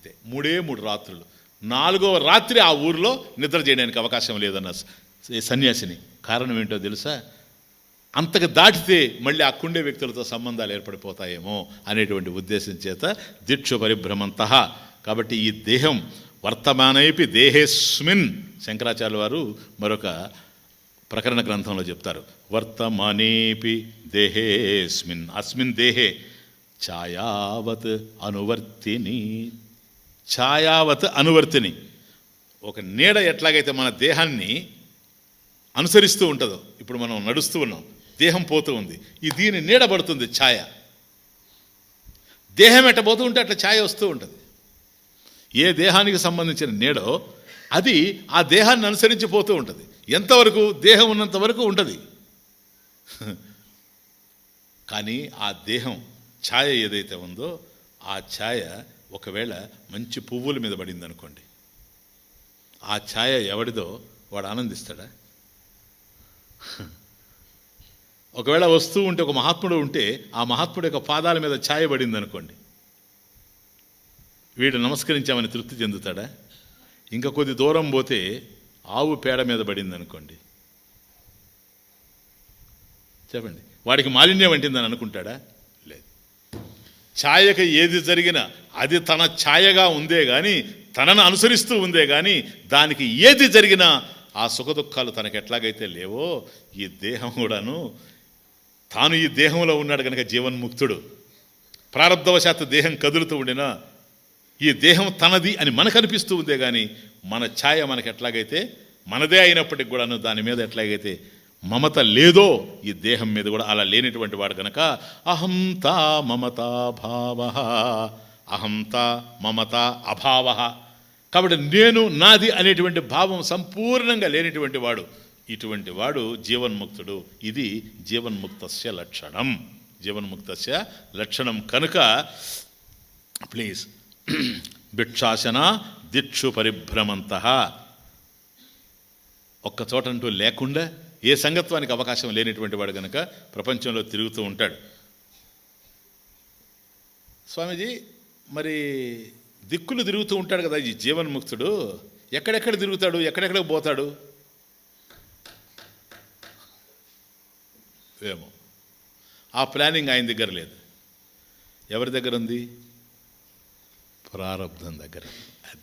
అంతే. మూడే మూడు రాత్రులు. నాలుగవ రాత్రి ఆ ఊరిలో నిద్ర చేయడానికి అవకాశం లేదన్న స- సన్యాసిని. కారణం ఏంటో తెలుసా? అంతకు దాటితే మళ్ళీ అక్కుండే వ్యక్తులతో సంబంధాలు ఏర్పడిపోతాయేమో అనేటువంటి ఉద్దేశం చేత దీక్ష పరిభ్రమంత. కాబట్టి ఈ దేహం వర్తమానైపి దేహేస్మిన్ శంకరాచార్య వారు మరొక ప్రకరణ గ్రంథంలో చెప్తారు. వర్తమానేపి దేహేస్మిన్. అస్మిన్ దేహే. ఛాయావత్ అనువర్తిని ఛాయావత్ అనువర్తిని. ఒక నీడ ఎట్లాగైతే మన దేహాన్ని అనుసరిస్తూ ఉంటుందో ఇప్పుడు మనం నడుస్తూ ఉన్నాం దేహం పోతూ ఉంది ఈ దీని నీడ పడుతుంది ఛాయ. దేహం ఎట్ట పోతూ ఉంటే అట్లా ఛాయ వస్తూ ఉంటుంది. ఏ దేహానికి సంబంధించిన నీడో అది ఆ దేహాన్ని అనుసరించి పోతూ ఉంటుంది. ఎంతవరకు దేహం ఉన్నంత వరకు ఉంటుంది. కానీ ఆ దేహం ఛాయ ఏదైతే ఉందో ఆ ఛాయ ఒకవేళ మంచి పువ్వుల మీద పడింది అనుకోండి ఆ ఛాయ ఎవడిదో వాడు ఆనందిస్తాడా? ఒకవేళ వస్తూ ఉంటే ఒక మహాత్ముడు ఉంటే ఆ మహాత్ముడు యొక్క పాదాల మీద ఛాయ పడింది అనుకోండి వీడు నమస్కరించామని తృప్తి చెందుతాడా? ఇంకా కొద్ది దూరం పోతే ఆవు పేడ మీద పడింది అనుకోండి చెప్పండి వాడికి మాలిన్యం అంటిందని అనుకుంటాడా? ఛాయకు ఏది జరిగినా అది తన ఛాయగా ఉందే కానీ తనను అనుసరిస్తూ ఉందే కానీ దానికి ఏది జరిగినా ఆ సుఖదుఖాలు తనకు ఎట్లాగైతే లేవో ఈ దేహం కూడాను తాను ఈ దేహంలో ఉన్నాడు కనుక జీవన్ముక్తుడు. ప్రారంధవశాత్తు దేహం కదులుతూ ఉండినా ఈ దేహం తనది అని మనకు అనిపిస్తూ ఉందే కానీ మన ఛాయ మనకు ఎట్లాగైతే మనదే అయినప్పటికి కూడాను దాని మీద ఎట్లాగైతే మమత లేదో ఈ దేహం మీద కూడా అలా లేనటువంటి వాడు కనుక అహంత మమతా భావ. అహంత మమత అభావ. కాబట్టి నేను నాది అనేటువంటి భావం సంపూర్ణంగా లేనిటువంటి వాడు. ఇటువంటి వాడు జీవన్ముక్తుడు. ఇది జీవన్ముక్తస్య లక్షణం. జీవన్ముక్తస్య లక్షణం కనుక ప్లీజ్. భిక్షాసన దిక్షు పరిభ్రమంత. ఒక్క చోటంటూ లేకుండా ఏ సంగత్వానికి అవకాశం లేనిటువంటి వాడు కనుక ప్రపంచంలో తిరుగుతూ ఉంటాడు. స్వామీజీ మరి దిక్కులు తిరుగుతూ ఉంటాడు కదా ఈ జీవన్ముక్తుడు. ఎక్కడెక్కడ తిరుగుతాడు? ఎక్కడెక్కడ పోతాడు? ఏమో. ఆ ప్లానింగ్ ఆయన దగ్గర లేదు. ఎవరి దగ్గర ఉంది? ప్రారంధం దగ్గర. అది.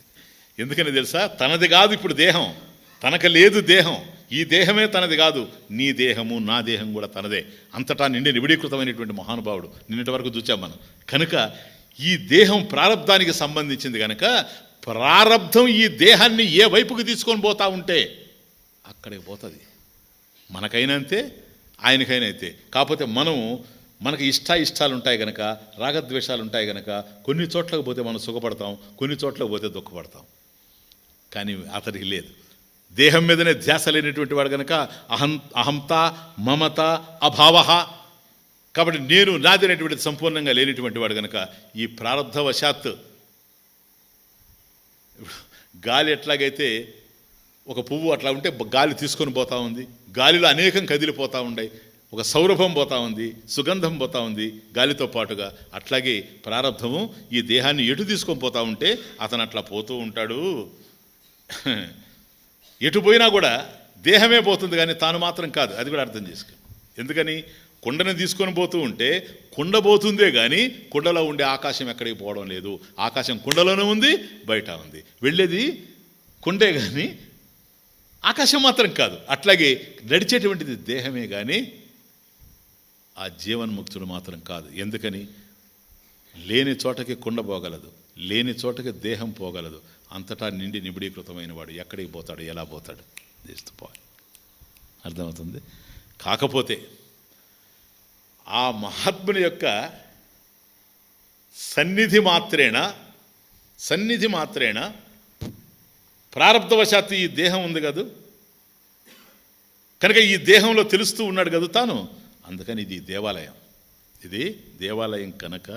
ఎందుకని తెలుసా? తనది కాదు ఇప్పుడు దేహం. తనకు లేదు దేహం. ఈ దేహమే తనది కాదు. నీ దేహము నా దేహం కూడా తనదే. అంతటా నిండి నిబిడీకృతమైనటువంటి మహానుభావుడు. నిన్నటి వరకు చూచాం మనం. కనుక ఈ దేహం ప్రారంధానికి సంబంధించింది కనుక ప్రారంధం ఈ దేహాన్ని ఏ వైపుకి తీసుకొని పోతా ఉంటే అక్కడికి పోతుంది. మనకైనా అంతే ఆయనకైనా అయితే కాకపోతే మనం మనకి ఇష్ట ఇష్టాలు ఉంటాయి గనక రాగద్వేషాలు ఉంటాయి గనక కొన్ని చోట్లకు పోతే మనం సుఖపడతాం కొన్ని చోట్లకు పోతే దుఃఖపడతాం. కానీ అతడికి లేదు. దేహం మీదనే ధ్యాస లేనటువంటి వాడు కనుక అహం అహంత మమత అభావ. కాబట్టి నేను నాది సంపూర్ణంగా లేనిటువంటి వాడు కనుక ఈ ప్రారంధవశాత్ గాలి ఎట్లాగైతే ఒక పువ్వు అట్లా ఉంటే గాలి తీసుకొని పోతా ఉంది గాలిలో అనేకం కదిలిపోతూ ఉన్నాయి ఒక సౌరభం పోతా ఉంది సుగంధం పోతా ఉంది గాలితో పాటుగా. అట్లాగే ప్రారంధము ఈ దేహాన్ని ఎటు తీసుకొని పోతా ఉంటే అతను అట్లా పోతూ ఉంటాడు. ఎటు పోయినా కూడా దేహమే పోతుంది కానీ తాను మాత్రం కాదు. అది కూడా అర్థం చేసుకో. ఎందుకని? కుండని తీసుకొని పోతూ ఉంటే కుండ పోతుందే కానీ కుండలో ఉండే ఆకాశం ఎక్కడికి పోవడం లేదు. ఆకాశం కుండలోనే ఉంది బయట ఉంది. వెళ్ళేది కుండే కానీ ఆకాశం మాత్రం కాదు. అట్లాగే నడిచేటువంటిది దేహమే కానీ ఆ జీవన్ముక్తుడు మాత్రం కాదు. ఎందుకని? లేని చోటకి కుండ పోగలదు. లేని చోటకి దేహం పోగలదు. అంతటా నిండి నిబిడీకృతమైన వాడు ఎక్కడికి పోతాడు ఎలా పోతాడు? తీస్తూ పోవాలి అర్థమవుతుంది? కాకపోతే ఆ మహాత్ముని యొక్క సన్నిధి మాత్రేణ సన్నిధి మాత్రేణ ప్రారంధవశాత్తు ఈ దేహం ఉంది కదా? కనుక ఈ దేహంలో తెలుస్తూ ఉన్నాడు కదా తాను. అందుకని ఇది దేవాలయం. ఇది దేవాలయం కనుక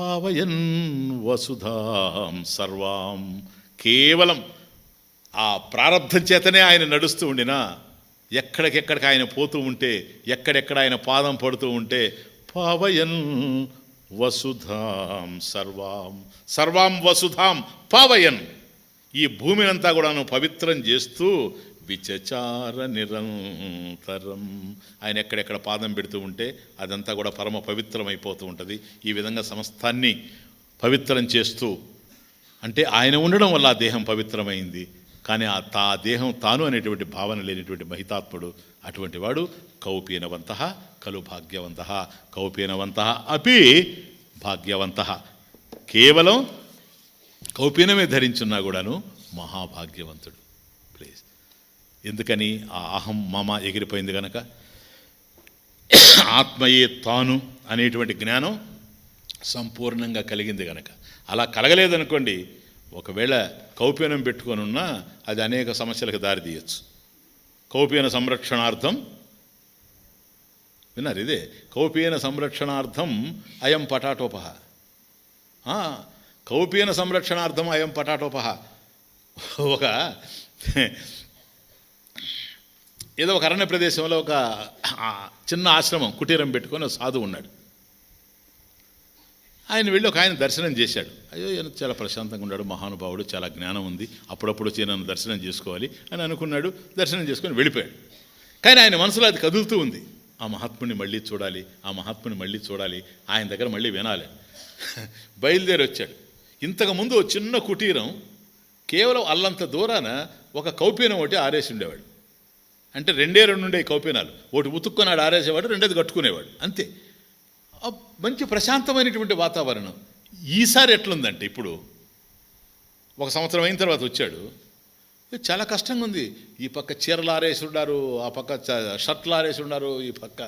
పావయన్ వసుధాం సర్వాం. కేవలం ఆ ప్రారంధం చేతనే ఆయన నడుస్తూ ఉండినా ఎక్కడికెక్కడికి ఆయన పోతూ ఉంటే ఎక్కడెక్కడ ఆయన పాదం పడుతూ ఉంటే పావయన్ వసుధాం సర్వాం. సర్వాం వసుధాం పావయన్. ఈ భూమినంతా కూడాను పవిత్రం చేస్తూ విచచార నిరంతరం. ఆయన ఎక్కడెక్కడ పాదం పెడుతూ ఉంటే అదంతా కూడా పరమ పవిత్రమైపోతూ ఉంటుంది. ఈ విధంగా సమస్తాన్ని పవిత్రం చేస్తూ అంటే ఆయన ఉండడం వల్ల ఆ దేహం పవిత్రమైంది. కానీ ఆ తా దేహం తాను అనేటువంటి భావన లేనిటువంటి మహితాత్ముడు అటువంటి వాడు కౌపీనవంత కలు భాగ్యవంత. కౌపీనవంత అపి భాగ్యవంత. కేవలం కౌపీనమే ధరించున్నా కూడాను మహాభాగ్యవంతుడు. ఎందుకని ఆ అహం మమ ఎగిరిపోయింది కనుక ఆత్మయే తాను అనేటువంటి జ్ఞానం సంపూర్ణంగా కలిగింది కనుక అలా కలగలేదనుకోండి ఒకవేళ కౌపీనం పెట్టుకొని ఉన్నా అది అనేక సమస్యలకు దారితీయచ్చు కౌపీన సంరక్షణార్థం విన్నారు ఇదే? కౌపీన సంరక్షణార్థం అయం పటాటోపహ. కౌపీన సంరక్షణార్థం అయం పటాటోపహ. ఒక ఏదో ఒక అరణ్య ప్రదేశంలో ఒక చిన్న ఆశ్రమం కుటీరం పెట్టుకొని ఒక సాధువు ఉన్నాడు. ఆయన వెళ్ళి ఒక ఆయన దర్శనం చేశాడు. అయ్యో ఈయన చాలా ప్రశాంతంగా ఉన్నాడు మహానుభావుడు చాలా జ్ఞానం ఉంది. అప్పుడప్పుడు వచ్చి నన్ను దర్శనం చేసుకోవాలి అని అనుకున్నాడు దర్శనం చేసుకొని వెళ్ళిపోయాడు. కానీ ఆయన మనసులో అది కదులుతూ ఉంది. ఆ మహాత్ముని మళ్ళీ చూడాలి ఆ మహాత్ముని మళ్ళీ చూడాలి ఆయన దగ్గర మళ్ళీ వినాలి. బయలుదేరి వచ్చాడు. ఇంతకుముందు చిన్న కుటీరం కేవలం అల్లంత దూరాన ఒక కౌపీనం ఒకటి ఆరేసి ఉండేవాడు. అంటే రెండే రెండు ఉండే కౌపీనాలు. ఒకటి ఉతుక్కున్నాడు ఆరేసేవాడు రెండేది కట్టుకునేవాడు. అంతే. మంచి ప్రశాంతమైనటువంటి వాతావరణం. ఈసారి ఎట్లుందంటే ఇప్పుడు ఒక సంవత్సరం అయిన తర్వాత వచ్చాడు. చాలా కష్టంగా ఉంది. ఈ పక్క చీరలు ఆరేసి ఉన్నారు ఆ పక్క చ- షర్ట్లు ఆరేసి ఉన్నారు ఈ పక్క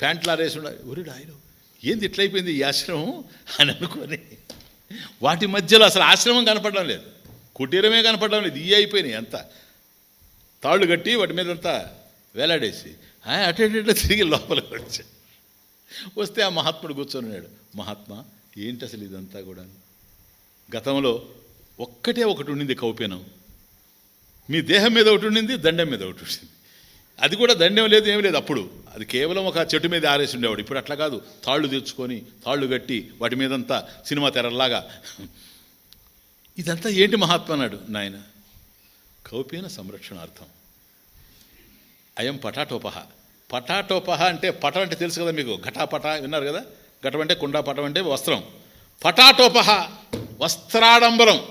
ప్యాంట్లు ఆరేసి ఉన్నారు ఒరిడు ఆయన ఏంది ఇట్లయిపోయింది ఈ ఆశ్రమం అని అనుకొని వాటి మధ్యలో అసలు ఆశ్రమం కనపడడం లేదు. కుటీరమే కనపడడం లేదు. ఇవి అయిపోయినాయి అంతా. తాళ్ళు కట్టి వాటి మీద అంతా వేలాడేసి ఆ, అటు తిరిగి లోపలికి వచ్చా. వస్తే ఆ మహాత్ముడు కూర్చొని మహాత్మా ఏంటి అసలు ఇదంతా కూడా గతంలో ఒక్కటే ఒకటి ఉండింది కౌపీనం. మీ దేహం మీద ఒకటి ఉండింది దండం మీద ఒకటి ఉండింది. అది కూడా దండం లేదు ఏం లేదు. అప్పుడు అది కేవలం ఒక చెట్టు మీద ఆరేసి ఉండేవాడు. ఇప్పుడు అట్లా కాదు. తాళ్ళు తెచ్చుకొని తాళ్ళు కట్టి వాటి మీదంతా సినిమా తెరల్లాగా. ఇదంతా ఏంటి మహాత్మ అన్నాడు నాయన కౌపీన సంరక్షణార్థం. అయం పటాటోపహ. పటాటోపహ అంటే పటం అంటే తెలుసు కదా మీకు? ఘటాపట విన్నారు కదా? ఘటం అంటే కుండా పటం అంటే వస్త్రం. పటాటోపహ వస్త్రాడంబరం.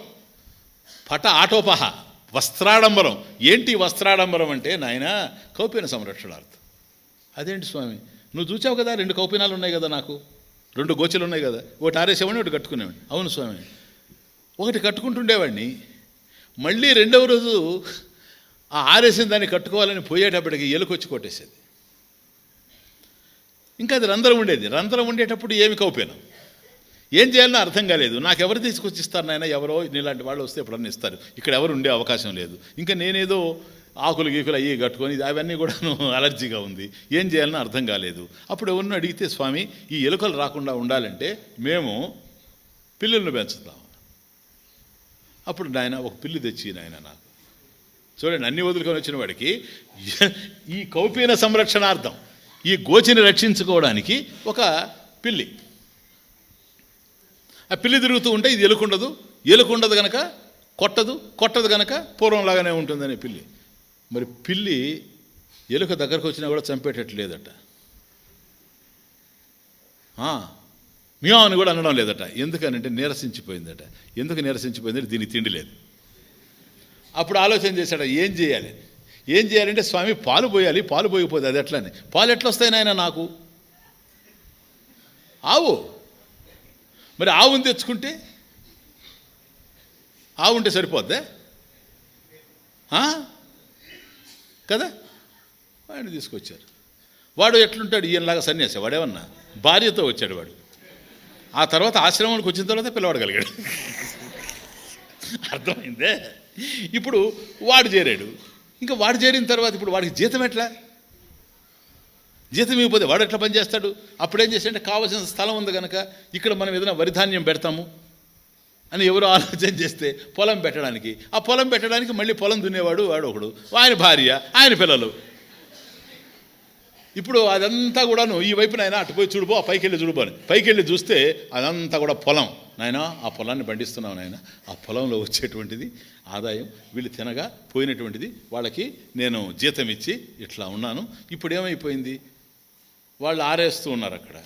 పట ఆటోపహ వస్త్రాడంబరం. ఏంటి వస్త్రాడంబరం అంటే నాయన కౌపీన సంరక్షణార్థం. అదేంటి స్వామి? నువ్వు చూచావు కదా రెండు కౌపీనాలు ఉన్నాయి కదా నాకు? రెండు గోచలు ఉన్నాయి కదా? ఒకటి ఆరేసేవాడిని ఒకటి కట్టుకునేవాడిని. అవును స్వామి. ఒకటి కట్టుకుంటుండేవాడిని. మళ్ళీ రెండవ రోజు ఆ ఆరేసిన దాన్ని కట్టుకోవాలని పోయేటప్పటికి ఎలుకొచ్చి కొట్టేసేది. ఇంకా అది రంధ్రం ఉండేది. రంధ్రం ఉండేటప్పుడు ఏమి కౌపీనం ఏం చేయాలనో అర్థం కాలేదు. నాకు ఎవరు తీసుకొచ్చి ఇస్తారు నాయన? ఎవరో నీలాంటి వాళ్ళు వస్తే ఎప్పుడన్నా ఇస్తారు. ఇక్కడ ఎవరు ఉండే అవకాశం లేదు. ఇంకా నేనేదో ఆకులు గీకులు అయ్యి కట్టుకొని ఇది అవన్నీ కూడాను అలర్జీగా ఉంది. ఏం చేయాలనో అర్థం కాలేదు. అప్పుడు ఎవరిని అడిగితే స్వామి ఈ ఎలుకలు రాకుండా ఉండాలంటే మేము పిల్లల్ని పెంచుతాం. అప్పుడు నాయన ఒక పిల్లి తెచ్చి నాయన నాకు. చూడండి అన్ని వదులుకొని వచ్చిన వాడికి ఈ కౌపీన సంరక్షణార్థం ఈ గోచిని రక్షించుకోవడానికి ఒక పిల్లి. ఆ పిల్లి తిరుగుతూ ఉంటే ఇది ఎలుకుండదు ఎలుకుండదు గనక కొట్టదు కొట్టదు గనక పూర్వంలాగానే ఉంటుందనే పిల్లి. మరి పిల్లి ఎలుక దగ్గరకు వచ్చినా కూడా చంపేటట్టు మేము అని కూడా అనడం లేదట. ఎందుకనంటే నీరసించిపోయిందట. ఎందుకు నీరసించిపోయిందంటే దీనికి తిండి లేదు. అప్పుడు ఆలోచన చేశాడు ఏం చేయాలి? ఏం చేయాలంటే స్వామి పాలు పోయాలి పాలు పోయిపోతే అది ఎట్లని? పాలు ఎట్లా వస్తాయి నాయన నాకు? ఆవు. మరి ఆవుని తెచ్చుకుంటే? ఆవు ఉంటే సరిపోద్దా? కదా? వాడిని తీసుకొచ్చారు. వాడు ఎట్లుంటాడు? ఈయనలాగా సన్యాసి వాడేమన్నా? భార్యతో వచ్చాడు వాడు. ఆ తర్వాత ఆశ్రమానికి వచ్చిన తర్వాత పిలవడగలిగాడు అర్థమైందే? ఇప్పుడు వాడు చేరాడు. ఇంకా వాడు చేరిన తర్వాత ఇప్పుడు వాడికి జీతం ఎట్లా? జీతం ఇవ్వకపోతే వాడు ఎట్లా పని చేస్తాడు? అప్పుడేం చేశాడంటే కావాల్సిన స్థలం ఉంది కనుక ఇక్కడ మనం ఏదైనా వరిధాన్యం పెడతాము అని ఎవరో ఆలోచన చేస్తే పొలం పెట్టడానికి. ఆ పొలం పెట్టడానికి మళ్ళీ పొలం దున్నేవాడు వాడు ఒకడు. ఆయన భార్య ఆయన పిల్లలు. ఇప్పుడు అదంతా కూడాను ఈ వైపున ఆయన అటు పోయి చూడుపో ఆ పైకి వెళ్ళి చూడుపో అని. పైకి వెళ్ళి చూస్తే అదంతా కూడా పొలం. నాయన ఆ పొలాన్ని పండిస్తున్నావు నాయన. ఆ పొలంలో వచ్చేటువంటిది ఆదాయం. వీళ్ళు తినగా పోయినటువంటిది వాళ్ళకి నేను జీతం ఇచ్చి ఇట్లా ఉన్నాను. ఇప్పుడు ఏమైపోయింది? వాళ్ళు ఆరేస్తూ ఉన్నారు అక్కడ.